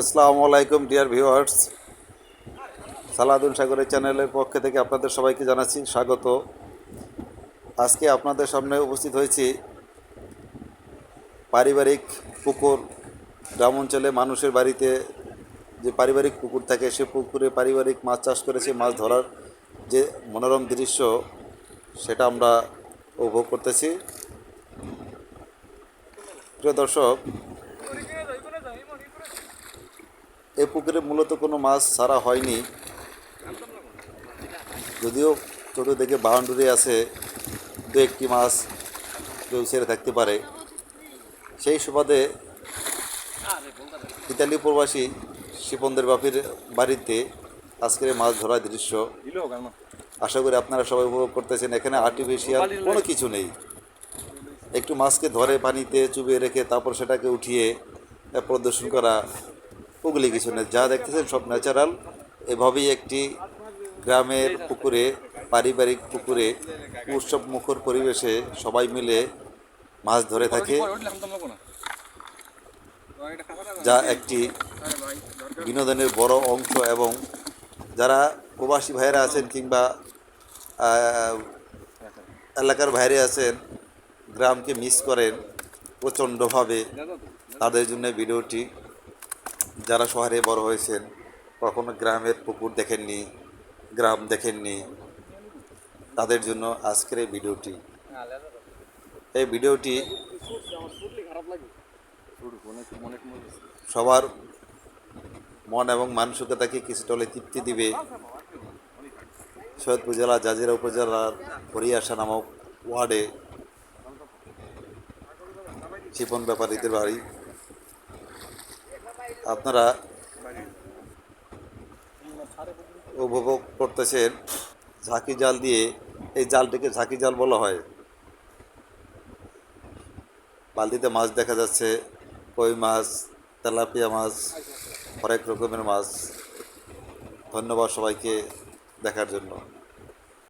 আসসালামু আলাইকুম, dear viewers. সালাদুন সাগরের চ্যানেলের পক্ষ থেকে আপনাদের সবাইকে জানাচ্ছি স্বাগত। আজকে আপনাদের সামনে উপস্থিত হয়েছি পারিবারিক পুকুর, গ্রাম অঞ্চলে মানুষের বাড়িতে যে পারিবারিক পুকুর থাকে, সে পুকুরে পারিবারিক মাছ চাষ করেছে, মাছ ধরার যে মনোরম দৃশ্য, সেটা আমরা উপভোগ করতেছি। প্রিয় দর্শক এই পুকুরে মূলত কোনো মাছ ছাড়া হয়নি। যদিও চতুর্দিকে বাউন্ডারি আছে, দু একটি মাছ কেউ ছেড়ে থাকতে পারে। সেই সুবাদে ইতালি প্রবাসী শিপনদের বাপির বাড়িতে আজকের মাছ ধরার দৃশ্য। আশা করি আপনারা সবাই উপভোগ করতেছেন। এখানে আর্টিফিশিয়াল কোনো কিছু নেই। একটু মাছকে ধরে পানিতে চুবিয়ে রেখে তারপর সেটাকে উঠিয়ে প্রদর্শন করা ওগুলি কিছু নেই যা দেখতেছেন সব ন্যাচারাল এভাবেই একটি গ্রামের পুকুরে, পারিবারিক পুকুরে উৎসব মুখর পরিবেশে সবাই মিলে মাছ ধরে থাকে, যা একটি বিনোদনের বড় অংশ এবং যারা প্রবাসী ভাইয়েরা আছেন কিংবা এলাকার বাইরে আছেন, গ্রামকে মিস করেন, প্রচণ্ডভাবে তাদের জন্য ভিডিওটি যারা শহরে বড় হয়েছেন, কখনো গ্রামের পুকুর দেখেননি, গ্রাম দেখেননি, তাদের জন্য আজকের এই ভিডিওটি। এই ভিডিওটি সবার মন এবং মানসিকতাকে কিছুটা তৃপ্তি দিবে। সৈয়দপুর জেলা জাজিরা উপজেলার হরিয়াসা নামক ওয়ার্ডে শিপন ব্যাপারীদের বাড়ি। আপনারা উপভোগ করতেছেন ঝাঁকি জাল দিয়ে, এই জালটিকে ঝাঁকি জাল বলা হয়। বালতিতে মাছ দেখা যাচ্ছে, কই মাছ, তেলাপিয়া মাছ, হরেক রকমের মাছ। ধন্যবাদ সবাইকে দেখার জন্য।